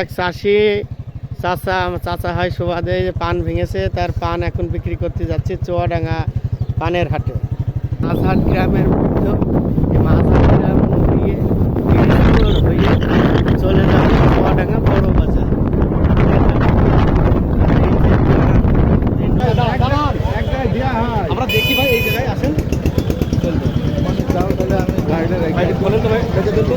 এক চাষি চাচা চাচা হয় সুবাদে যে পান ভেঙেছে তার পান এখন বিক্রি করতে যাচ্ছে চুয়াডাঙ্গা পানের হাটে। মাঝহাট গ্রামের মধ্যে মাঝহাট গ্রাম দিয়ে হয়ে চলে যাবে চুয়াডাঙ্গা বড় বাজার। আমরা দেখি ভাই এই জায়গায় আসেন। ভাই বলেন তো ভাই দেখে দেন তো।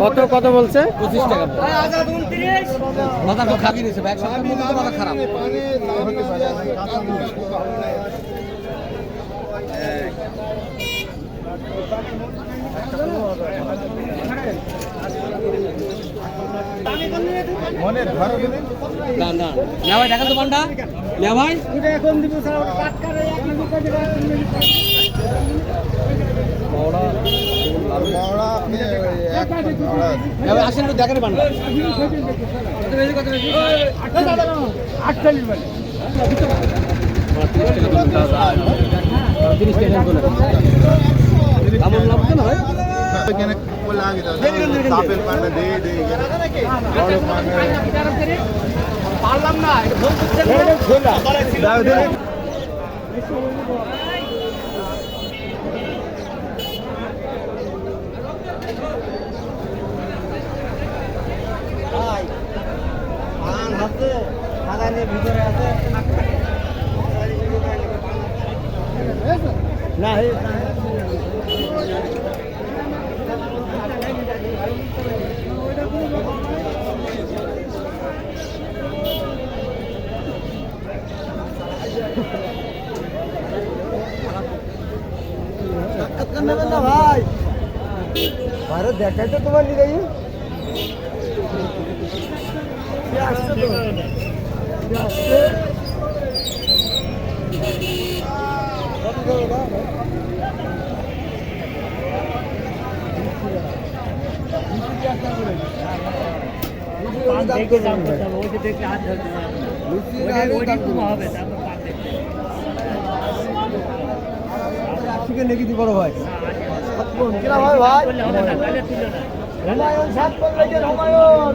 কত কত বলছে? পঁচিশ টাকা খারাপ। না না। না ভাই দেখা তো পান্ডা না ভাই। বড়া আপনি এক বড়া না ভাই আসেন একটু দেখেন পান্ডা তিরিশ টাকা কেমন লাভ না ভাই এখানে বলে আগে দাও তাপের পানে দিয়ে দিয়ে বড় পানে পারলাম না দাও দিলেন না ভাই বাইরে দেখাই তো তোমার নিয়ে যাই আসছে তো দি বড় ভাই কিরা ভাই ভাই হুমায়ুন সাত হুমায়ুন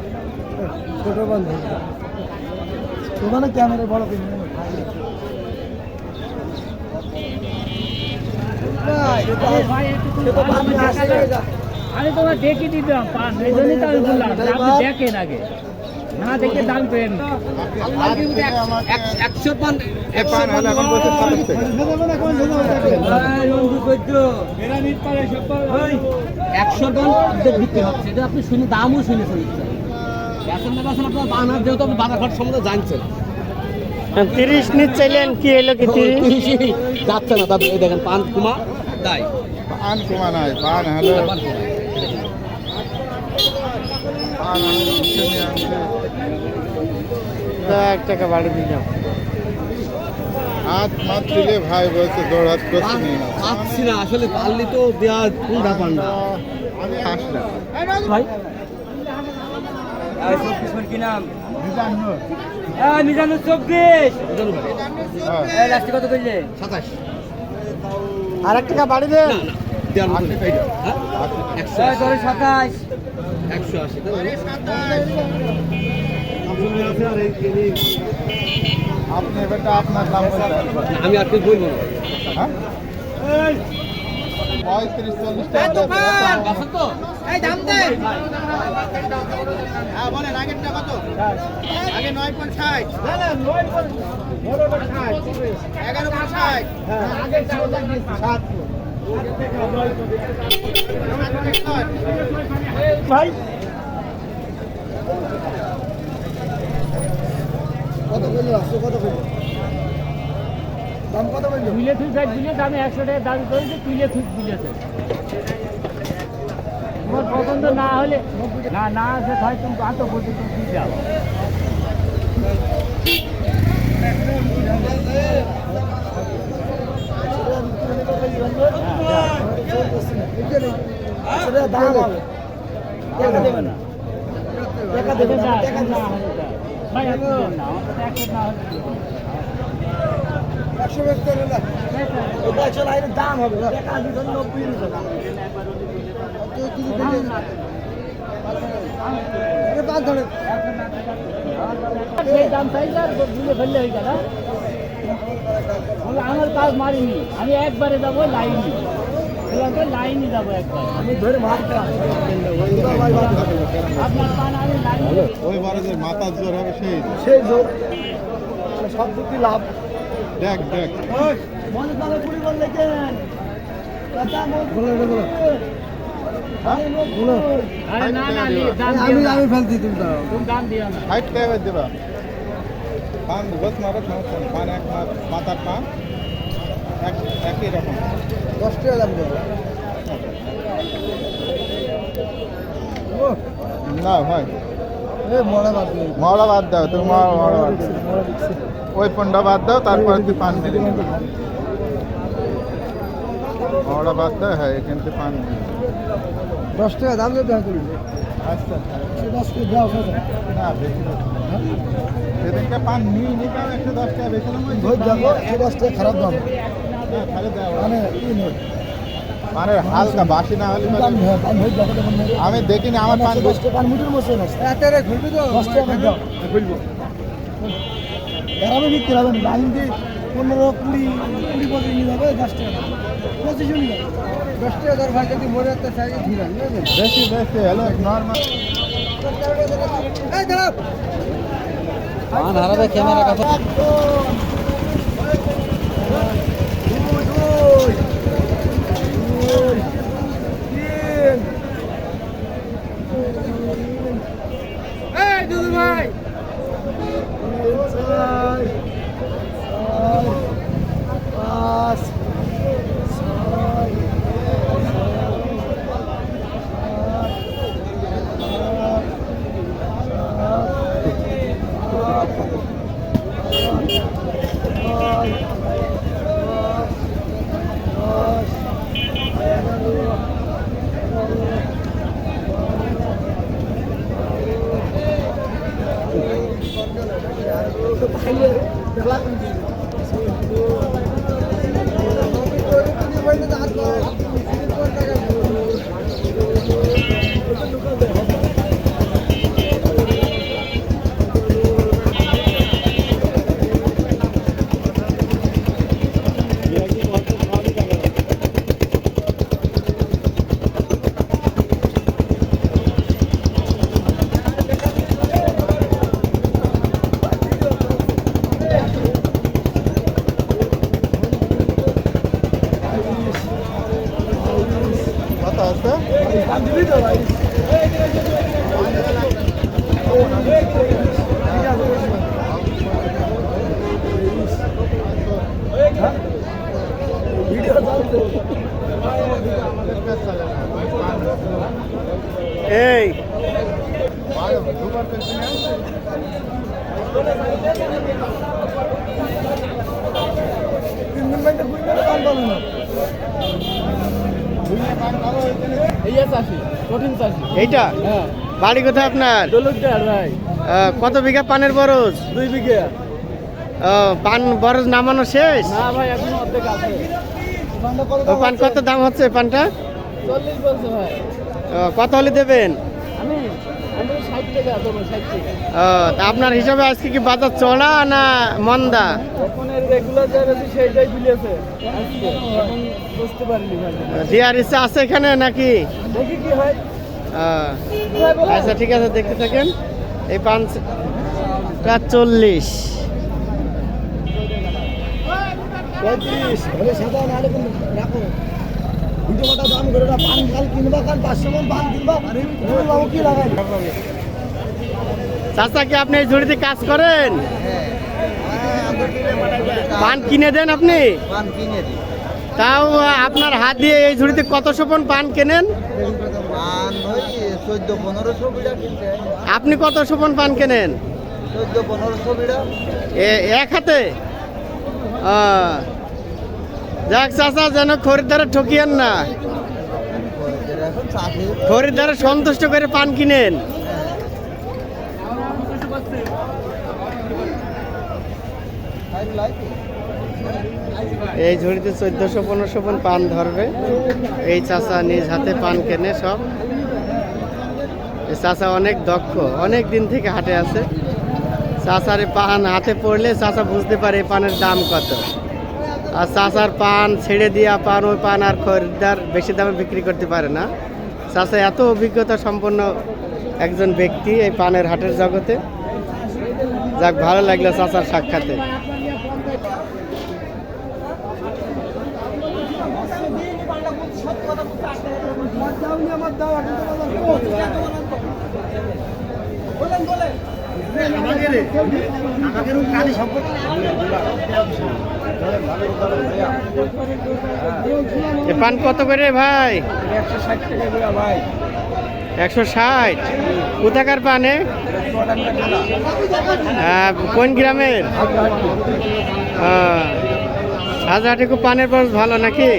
ছোট বন্ধু। ওখানে ক্যামেরা বড় কিনে আমি তোমার দেখে দিতাম পান। এই জন্যই তো আমি বললাম আপনি দেখেন আগে। না দেখে দাম পেন একশো পান একশো পান এখন বলছে একশো টন অর্ধেক বিক্রি হচ্ছে। আপনি শুনে দামও শুনে শুনেছেন তিরিশ নিচ্ছিলেন কি হলো কি তিরিশ? যাচ্ছে না দাদা দেখেন পান কুমা তাই। পান কমা পান হলো নিয়ে এক টাকা বাড়ি দিলাম হাত মাত দিলে ভাই বলছে দৌড় হাত করছি পান নিয়ে নাও। পাচ্ছি না আসলে পারলে তো দেওয়া কোন ব্যাপার না আমি আসলাম ভাই মিজানুর চব্বিশ। লাস্টে কত করলে সাতাশ। আর এক টাকা বাড়ি দেন। হ্যাঁ? সাতাশ। একশো আশি আপনি বেটা আপনার আমি বলব না। হ্যাঁ? পঁয়ত্রিশ চল্লিশ হ্যাঁ বলেন আগেরটা কত? আগে নয় পয়েন্ট ষাট। এগারো পয়েন্ট ষাট। ভাই। কত আসো কত দাম কত কইলো তুলে তুই সাইড দিলে দামে একশো টাকা দাম করেছে তুলে তুই দিলেছে তোমার পছন্দ না হলে না না আসে হয় তুমি আত পর্যন্ত তুই যাও টাকা দেবে না টাকা না না। ভাই একশো না একশো লাইনের দাম হবে টাকা দিতে নব্বই সেই দাম চাইছে আর বুঝে ফেললে হয়ে গেল আমার কাজ মারিনি আমি একবারে যাব লাইনি লাইনই যাব একবার আমি ধরে আপনার পান আমি লাইন ওই বারে যে মাথার জোর হবে সেই। সেই জোর সব দিকে লাভ। দেখ দেখ। মনে আমি ফেলছি তুমি ষাট টাকা দেবা? পান বস মারো সমস্যা নেই পান এক মাস মাথার পান এক একই রকম। দশ টাকা দাম দেবো। না ভাই মহড়া বাদ দাও তুমি মহড়া বাদ দাও ওই পন্ডা বাদ দাও তারপরে তুই পান দিবি। মহড়া বাদ দাও হ্যাঁ এখান থেকে পান দিবি। দশ টাকা দাম দিতে হবে আচ্ছা দশ টাকা দাও না বেশি না। সেদিনকে পান নিয়ে নিতে হবে একশো দশ টাকা বেশি দাম ভোজ যাব একশো দশ টাকা খারাপ দাম। না খালি দেওয়া মানে ই নেই। পানের হালকা বাসি না হলে দাম হয় দাম হয়ে যাবে তখন নেই। আমি দেখিনি আমার পান দশ টাকা পান মিটার খুলবি তো? দশ টাকা খুলবো গ্রামে বিক্রি হবে না। দিয়ে পনেরো কুড়ি কুড়ি পঁচিশ নিয়ে যাবে দশ টাকা পঁচিশ নিয়ে যাবে। দশ টাকা দর ভাই যদি মরে একটা চাই ধীরে বেশি বেশি হ্যালো নর্মাল হারাবে ক্যামেরা Bahaya. Dalam চাষি এইটা? হ্যাঁ। বাড়ি কোথায় আপনার? কত বিঘা পানের বরজ? দুই বিঘা। পান বরজ নামানো শেষ? না ভাই এখন অর্ধেক আছে। পান কত দাম হচ্ছে পানটা? চল্লিশ বলছে ভাই। কত হলে দেবেন? তা আপনার হিসাবে আজকে কি বাজার চড়া না মন্দা? দেওয়ার ইচ্ছা আছে এখানে নাকি? হয়। আচ্ছা ঠিক আছে দেখতে থাকেন। এই পাঁচটা চল্লিশ। পঁয়ত্রিশ সাদা রাখো দুটো দাম করে না পান কাল কিনবা কাল পাঁচশো মন পান কিনবা বাবু কি লাগাই? চাচা কি আপনি এই ঝুড়িতে কাজ করেন? পান কিনে দেন আপনি? তাও আপনার হাত দিয়ে এই ঝুড়িতে কত সোপন পান কেনেন? আপনি কত শোপন পান কেনেন? এক হাতে? যাক চাচা, যেন খরিদ্দারে ঠকিয়েন না। খরিদ্দারে সন্তুষ্ট করে পান কিনেন। এই ঝুড়িতে চোদ্দশো, পনেরোশো পন পান ধরবে। এই চাচা নিজ হাতে পান কেনে সব। চাচা অনেক দক্ষ, অনেক দিন থেকে হাটে আছে। চাচারে পান হাতে পড়লে চাচা বুঝতে পারে পানের দাম কত। আর চাচার পান ছেড়ে দিয়া পান, ওই পান আর খরিদ্দার বেশি দামে বিক্রি করতে পারে না। চাচা এত অভিজ্ঞতা সম্পন্ন একজন ব্যক্তি এই পানের হাটের জগতে। যাক, ভালো লাগল চাচার সাক্ষাতে। এ পান কত করে ভাই একশো ষাট টাকা করে ভাই? একশো ষাট। কোথাকার পানে আহ, কোন গ্রামের? হাজারটিকু পানের বরস ভালো নাকি?